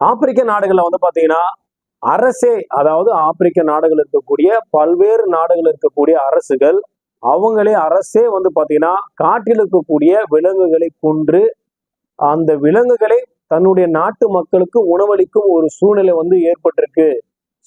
ஆப்பிரிக்க நாடுகள்ல வந்து பாத்தீங்கன்னா அரசே அதாவது ஆப்பிரிக்க நாடுகள் இருக்கக்கூடிய பல்வேறு நாடுகள் இருக்கக்கூடிய அரசுகள் அவங்களே அரசே வந்து பாத்தீங்கன்னா காட்டில் இருக்கக்கூடிய விலங்குகளை கொன்று அந்த விலங்குகளை தன்னுடைய நாட்டு மக்களுக்கு உணவளிக்கும் ஒரு சூழ்நிலை வந்து ஏற்பட்டிருக்கு.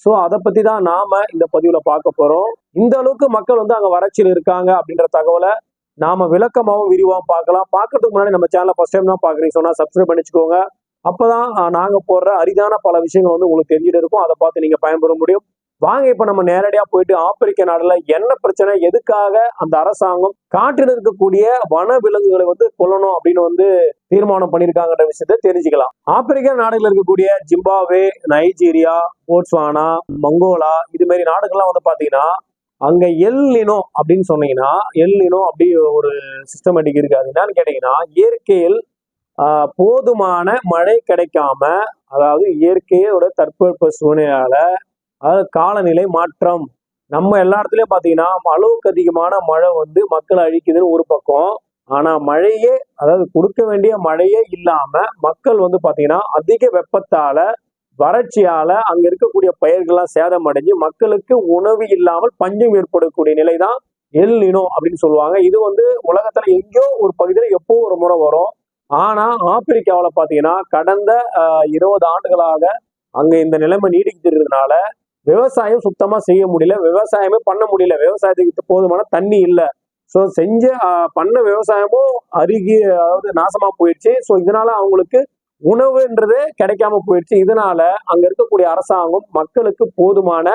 ஸோ அதை பத்தி தான் நாம இந்த பதிவுல பார்க்க போறோம். இந்த அளவுக்கு மக்கள் வந்து அங்க வறட்சியில் இருக்காங்க அப்படின்ற தகவலை நாம விளக்கமாகவும் விரிவாகவும் பார்க்கலாம். பார்க்கறதுக்கு முன்னாடி நம்ம சேனலை ஃபர்ஸ்ட் டைம் தான் பாக்குறீங்க சொன்னா சப்ஸ்கிரைப் பண்ணிச்சுக்கோங்க. அப்போதான் நாங்கள் போடுற அரிதான பல விஷயங்கள் வந்து உங்களுக்கு தெரிஞ்சுட்டு இருக்கும். அதை பார்த்து நீங்கள் பயன்பெற முடியும். வாங்க இப்போ நம்ம நேரடியாக போயிட்டு ஆப்பிரிக்க நாடுல என்ன பிரச்சனை எதுக்காக அந்த அரசாங்கம் காட்டில் இருக்கக்கூடிய வன விலங்குகளை வந்து கொல்லணும் அப்படின்னு வந்து தீர்மானம் பண்ணியிருக்காங்கன்ற விஷயத்த தெரிஞ்சுக்கலாம். ஆப்பிரிக்க நாடுகள் இருக்கக்கூடிய ஜிம்பாவே நைஜீரியா போட்ஸ்வானா மங்கோலா இது மாதிரி நாடுகள்லாம் வந்து பார்த்தீங்கன்னா அங்க எல்லினோ அப்படின்னு சொன்னீங்கன்னா எல்லினோ அப்படி ஒரு சிஸ்டமேட்டிக் இருக்கு. அது என்னன்னு கேட்டீங்கன்னா இயற்கையில் போதுமான மழை கிடைக்காம அதாவது இயற்கையோட தட்பவெப்ப சூழ்நிலையால அதாவது காலநிலை மாற்றம். நம்ம எல்லா இடத்துலயும் பாத்தீங்கன்னா அளவுக்கு அதிகமான மழை வந்து மக்களை அழிக்குதுன்னு ஒரு பக்கம். ஆனா மழையே அதாவது கொடுக்க வேண்டிய மழையே இல்லாம மக்கள் வந்து பாத்தீங்கன்னா அதிக வெப்பத்தால வறட்சியால அங்க இருக்கக்கூடிய பயிர்கள்லாம் சேதமடைஞ்சு மக்களுக்கு உணவு இல்லாமல் பஞ்சம் ஏற்படக்கூடிய நிலை தான் எல் இனோ அப்படின்னு சொல்லுவாங்க. இது வந்து உலகத்துல எங்கேயோ ஒரு பகுதியில எப்போ ஒரு முறை வரும். ஆனா ஆப்பிரிக்காவில் பாத்தீங்கன்னா கடந்த இருபது ஆண்டுகளாக அங்க இந்த நிலைமை நீடிக்கிட்டு விவசாயம் சுத்தமா செய்ய முடியல. விவசாயமே பண்ண முடியல. விவசாயத்துக்கு போதுமான தண்ணி இல்லை. ஸோ செஞ்ச பண்ண விவசாயமும் அருகி அதாவது நாசமா போயிடுச்சு. ஸோ இதனால அவங்களுக்கு உணவுன்றதே கிடைக்காம போயிடுச்சு. இதனால அங்க இருக்கக்கூடிய அரசாங்கம் மக்களுக்கு போதுமான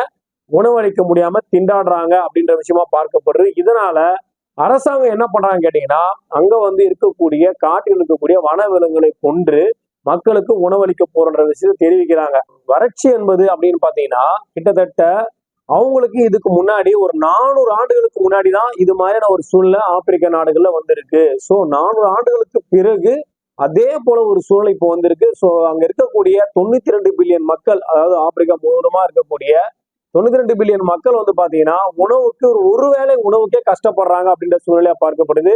உணவளிக்க முடியாம திண்டாடுறாங்க அப்படின்ற விஷயமா பார்க்கப்படுறது இதனால அரசாங்கம் என்ன பண்றாங்க கேட்டீங்கன்னா அங்க வந்து இருக்கக்கூடிய காட்டில் இருக்கக்கூடிய வனவிலங்குகளை கொன்று மக்களுக்கு உணவளிக்க போறன்ற விஷயத்தை தெரிவிக்கிறாங்க. வறட்சி என்பது அப்படின்னு பாத்தீங்கன்னா கிட்டத்தட்ட அவங்களுக்கு இதுக்கு முன்னாடி ஒரு நானூறு ஆண்டுகளுக்கு முன்னாடி தான் இது மாதிரியான ஒரு சூழ்நிலை ஆப்பிரிக்க நாடுகள்ல வந்திருக்கு. ஸோ நானூறு ஆண்டுகளுக்கு பிறகு அதே போல ஒரு சூழ்நிலை இப்போ வந்திருக்கு. ஸோ அங்க இருக்கக்கூடிய தொண்ணூத்தி ரெண்டு பில்லியன் மக்கள் அதாவது ஆப்பிரிக்கா முழுவதுமா இருக்கக்கூடிய தொண்ணூத்தி ரெண்டு பில்லியன் மக்கள் வந்து பாத்தீங்கன்னா உணவுக்கு ஒரு ஒருவேளை உணவுக்கே கஷ்டப்படுறாங்க அப்படின்ற சூழ்நிலையா பார்க்கப்படுது.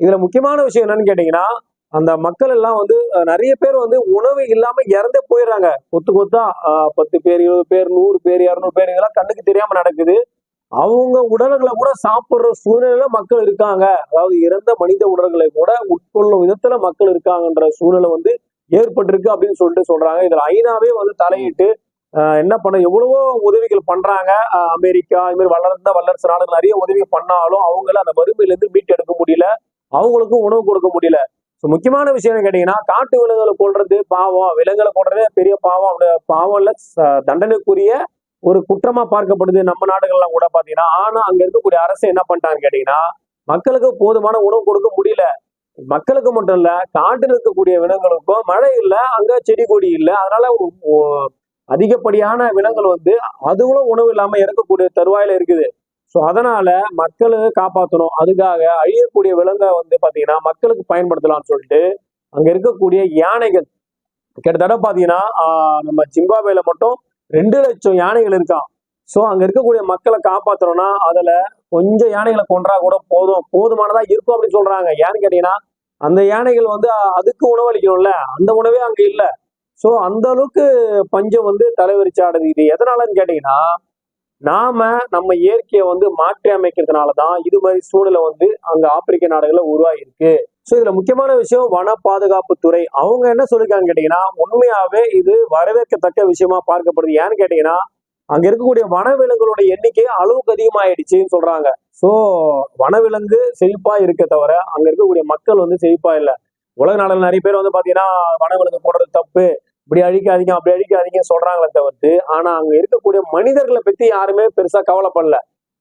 இதுல முக்கியமான விஷயம் என்னன்னு கேட்டீங்கன்னா அந்த மக்கள் எல்லாம் வந்து நிறைய பேர் வந்து உணவு இல்லாம இறந்தே போயிடுறாங்க. கொத்து கொத்தா பத்து பேர் இருபது பேர் நூறு பேர் இரநூறு பேர் இதெல்லாம் கண்ணுக்கு தெரியாம நடக்குது. அவங்க உடல்களை கூட சாப்பிடுற சூழ்நிலையில மக்கள் இருக்காங்க. அதாவது இறந்த மனித உடல்களை கூட உட்கொள்ளும் விதத்துல மக்கள் இருக்காங்கன்ற சூழ்நிலை வந்து ஏற்பட்டிருக்கு அப்படின்னு சொல்லிட்டு சொல்றாங்க. இதுல ஐநாவே வந்து தலையிட்டு என்ன பண்ண எவ்வளவோ உதவிகள் பண்றாங்க. அமெரிக்கா இது மாதிரி வளர்ந்த வல்லரசு நாடுகள் நிறைய உதவி பண்ணாலும் அவங்கள அந்த வறுமையில இருந்து மீட்டு எடுக்க முடியல. அவங்களுக்கும் உணவு கொடுக்க முடியல. ஸோ முக்கியமான விஷயம் என்ன கேட்டீங்கன்னா காட்டு விலங்குகளை கொள்றது பாவம். விலங்குகளை கொள்றதே பெரிய பாவம். அப்படி பாவம் இல்ல தண்டனைக்குரிய ஒரு குற்றமா பார்க்கப்படுது நம்ம நாடுகள்லாம் கூட பாத்தீங்கன்னா. ஆனா அங்க இருக்கக்கூடிய அரசு என்ன பண்ணிட்டான்னு கேட்டீங்கன்னா மக்களுக்கு போதுமான உணவு கொடுக்க முடியல. மக்களுக்கு மட்டும் இல்ல காட்டில் இருக்கக்கூடிய விலங்குகளுக்கும் மழை இல்லை அங்க செடி கொடி இல்லை. அதனால அதிகப்படியான விலங்குகள் வந்து அதுங்களும் உணவு இல்லாம இறக்கக்கூடிய தருவாயில இருக்குது. ஸோ அதனால மக்களை காப்பாற்றணும் அதுக்காக அழியக்கூடிய விலங்கை வந்து பார்த்தீங்கன்னா மக்களுக்கு பயன்படுத்தலாம்னு சொல்லிட்டு அங்கே இருக்கக்கூடிய யானைகள். கிட்டத்தட்ட பார்த்தீங்கன்னா நம்ம ஜிம்பாபேல மட்டும் ரெண்டு லட்சம் யானைகள் இருக்கான் ஸோ அங்கே இருக்கக்கூடிய மக்களை காப்பாற்றணும்னா அதில் கொஞ்சம் யானைகளை கொன்றா கூட போதும். போதுமானதாக இருக்கும் அப்படின்னு சொல்றாங்க. ஏன்னு கேட்டீங்கன்னா அந்த யானைகள் வந்து அதுக்கு அதுக்கு உணவளிக்கணும்ல அந்த உணவே அங்கே இல்லை. ஸோ அந்த அளவுக்கு பஞ்சம் வந்து தலைவரிச்சாடுது இது எதனாலன்னு கேட்டீங்கன்னா நாம நம்ம இயற்கையை வந்து மாற்றி அமைக்கிறதுனால தான் இது மாதிரி சூழ்நிலை வந்து அங்க ஆப்பிரிக்க நாடுகளில் உருவாகிருக்கு ஸோ இதுல முக்கியமான விஷயம் வன பாதுகாப்பு துறை. அவங்க என்ன சொல்லிருக்காங்க கேட்டீங்கன்னா உண்மையாவே இது வரவேற்கத்தக்க விஷயமா பார்க்கப்படுது. ஏன்னு கேட்டீங்கன்னா அங்க இருக்கக்கூடிய வனவிலங்குகளோட எண்ணிக்கை அளவுக்கு அதிகமாயிடுச்சுன்னு சொல்றாங்க. ஸோ வனவிலங்கு செழிப்பா இருக்க தவிர அங்க இருக்கக்கூடிய மக்கள் வந்து செழிப்பா இல்லை. உலக நாடுகள் நிறைய பேர் வந்து பாத்தீங்கன்னா வனவிலங்கு போடுறது தப்பு. இப்படி அழிக்காதீங்க அப்படி அழிக்காதீங்க சொல்றாங்களே தவிர்த்து ஆனா அங்க இருக்கக்கூடிய மனிதர்களை பத்தி யாருமே பெருசா கவலைப்படல.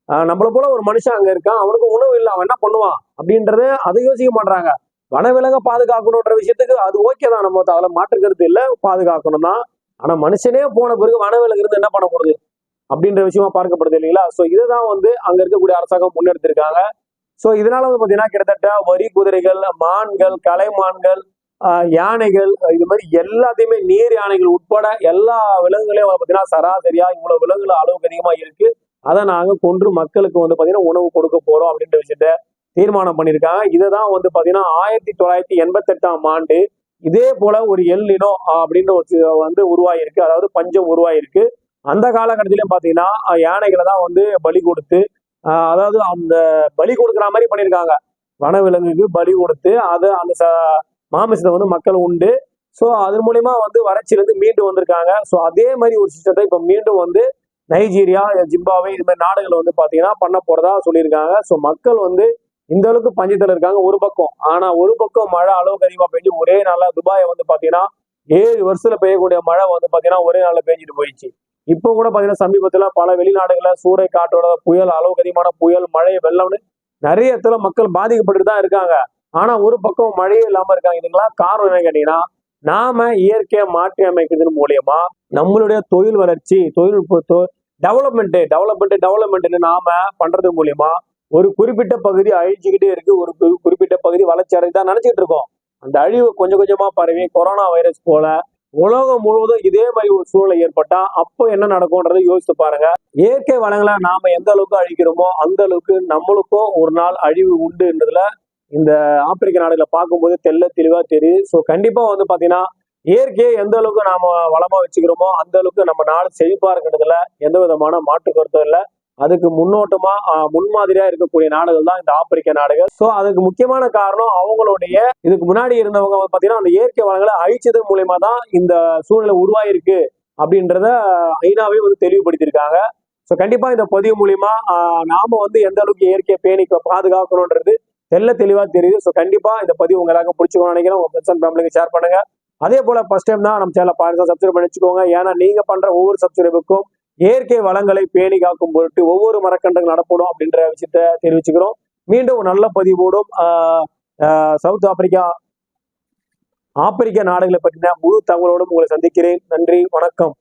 ஆஹ் போல ஒரு மனுஷன் அங்க இருக்கான் அவனுக்கு உணவு இல்லை அவன் என்ன பண்ணுவான் அப்படின்றத அதை யோசிக்க மாட்டாங்க வனவிலங்கை பாதுகாக்கணுன்ற விஷயத்துக்கு அது ஓகே தான் நம்ம அதில் மாற்று கருத்து இல்லை பாதுகாக்கணும் தான். ஆனா மனுஷனே போன பிறகு வனவிலங்கு இருந்து என்ன பண்ண அப்படின்ற விஷயமா பார்க்கப்படுது இல்லைங்களா? ஸோ இதுதான் வந்து அங்க இருக்கக்கூடிய அரசாங்கம் முன்னெடுத்திருக்காங்க. ஸோ இதனால வந்து பாத்தீங்கன்னா கிட்டத்தட்ட வரி குதிரைகள் மான்கள் கலைமான்கள் யானைகள் இது மாதிரி எல்லாத்தையுமே நீர் யானைகள் உட்பட எல்லா விலங்குகளையும் பார்த்தீங்கன்னா சராசரியா இவ்வளவு விலங்குகள் அளவுக்கு அதிகமா இருக்கு. அதை நாங்க கொன்று மக்களுக்கு வந்து பாத்தீங்கன்னா உணவு கொடுக்க போறோம் அப்படின்ற விஷயத்த தீர்மானம் பண்ணியிருக்காங்க. இதை தான் வந்து பாத்தீங்கன்னா ஆயிரத்தி தொள்ளாயிரத்தி எண்பத்தெட்டாம் ஆண்டு இதே போல ஒரு எல்லினோ அப்படின்ற ஒரு வந்து உருவாயிருக்கு. அதாவது பஞ்சம் உருவாயிருக்கு. அந்த காலகட்டத்திலயும் பாத்தீங்கன்னா யானைகளை தான் வந்து பலி கொடுத்து அதாவது அந்த பலி கொடுக்குற மாதிரி பண்ணியிருக்காங்க. வனவிலங்குக்கு பலி கொடுத்து அது அந்த ச- மாமிசத்தை வந்து மக்கள் உண்டு. ஸோ அதன் மூலயமா வந்து வறட்சியிலேருந்து மீண்டும் வந்திருக்காங்க. ஸோ அதே மாதிரி ஒரு சிஸ்டத்தை இப்போ மீண்டும் வந்து நைஜீரியா ஜிம்பாவே இது மாதிரி நாடுகள் வந்து பார்த்தீங்கன்னா பண்ண போறதா சொல்லியிருக்காங்க. ஸோ மக்கள் வந்து இந்த அளவுக்கு பஞ்சத்தில் இருக்காங்க ஒரு பக்கம். ஆனால் ஒரு பக்கம் மழை அளவுக்கு அதிகமா பெஞ்சு ஒரே நாளில் துபாயை வந்து பார்த்தீங்கன்னா ஏழு வருஷத்தில் பெய்யக்கூடிய மழை வந்து பார்த்தீங்கன்னா ஒரே நாளில் பெஞ்சிட்டு போயிடுச்சு. இப்போ கூட பார்த்தீங்கன்னா சமீபத்தில் பல வெளிநாடுகளில் சூறை காற்றோட புயல் அளவுக்கு அதிகமான புயல் மழை வெள்ளம்னு நிறைய இடத்துல மக்கள் பாதிக்கப்பட்டு தான் இருக்காங்க. ஆனா ஒரு பக்கம் மழையும் இல்லாம இருக்காங்க. இதுங்களாம் காரணம் என்ன கேட்டீங்கன்னா நாம இயற்கையை மாற்றி அமைக்கிறதன் மூலியமா நம்மளுடைய தொழில் வளர்ச்சி தொழில்நுட்ப டெவலப்மெண்ட் டெவலப்மெண்ட் டெவலப்மெண்ட்னு நாம பண்றது மூலியமா ஒரு குறிப்பிட்ட பகுதி அழிஞ்சுக்கிட்டே இருக்கு. ஒரு குறி- குறிப்பிட்ட பகுதி வளர்ச்சி அடைதான் நினைச்சிட்டு இருக்கோம். அந்த அழிவு கொஞ்சம் கொஞ்சமா பரவி கொரோனா வைரஸ் போல உலகம் முழுவதும் இதே மாதிரி ஒரு சூழ்நிலை ஏற்பட்டா அப்போ என்ன நடக்கும்ன்றதை யோசித்து பாருங்க. இயற்கை வளங்களை நாம எந்த அளவுக்கு அழிக்கிறோமோ அந்த அளவுக்கு நம்மளுக்கும் ஒரு நாள் அழிவு உண்டுன்றதுல இந்த ஆப்பிரிக்க நாடுகளை பார்க்கும்போது தெல்ல தெளிவா தெரியுது. ஸோ கண்டிப்பா வந்து பாத்தீங்கன்னா இயற்கையை எந்த அளவுக்கு நாம வளமா வச்சுக்கிறோமோ அந்த அளவுக்கு நம்ம நாடு செழிப்பா இருக்கிறதுல எந்த விதமான மாற்று கருத்தும் இல்லை. அதுக்கு முன்னோட்டமா முன்மாதிரியா இருக்கக்கூடிய நாடுகள் தான் இந்த ஆப்பிரிக்க நாடுகள். ஸோ அதுக்கு முக்கியமான காரணம் அவங்களுடைய இதுக்கு முன்னாடி இருந்தவங்க வந்து பாத்தீங்கன்னா அந்த இயற்கை வளங்களை அழிச்சது மூலயமா தான் இந்த சூழ்நிலை உருவாயிருக்கு அப்படின்றத ஐநாவே வந்து தெளிவுபடுத்தியிருக்காங்க. ஸோ கண்டிப்பா இந்த பதிவு மூலியமா நாம வந்து எந்த அளவுக்கு இயற்கையை பேணி பாதுகாக்கணுன்றது தெல்ல தெளிவா தெரியுது. ஸோ கண்டிப்பா இந்த பதிவு உங்களாக பிடிச்சிக்கணும்னு நினைக்கிறேன். உங்க ஃப்ரெண்ட்ஸ் அண்ட் ஃபேமிலிக்கு ஷேர் பண்ணுங்க. அதே போல ஃபர்ஸ்ட் டைம் தான் நம்ம சேனலை பாருங்க. சப்ஸ்கிரைப் பண்ணி வச்சுக்கோங்க ஏன்னா நீங்க பண்ற ஒவ்வொரு சப்ஸ்கிரைபுக்கும் இயற்கை வளங்களை பேணி காக்கும் பொருட்டு ஒவ்வொரு மரக்கண்டங்கள் நடப்படும் அப்படின்ற விஷயத்த தெரிவிச்சுக்கிறோம். மீண்டும் ஒரு நல்ல பதிவோடும் ஆஹ், ஆஹ், சவுத் ஆப்பிரிக்கா ஆப்பிரிக்க நாடுகளை பற்றின முழு தகவலோடும் உங்களை சந்திக்கிறேன். நன்றி. வணக்கம்.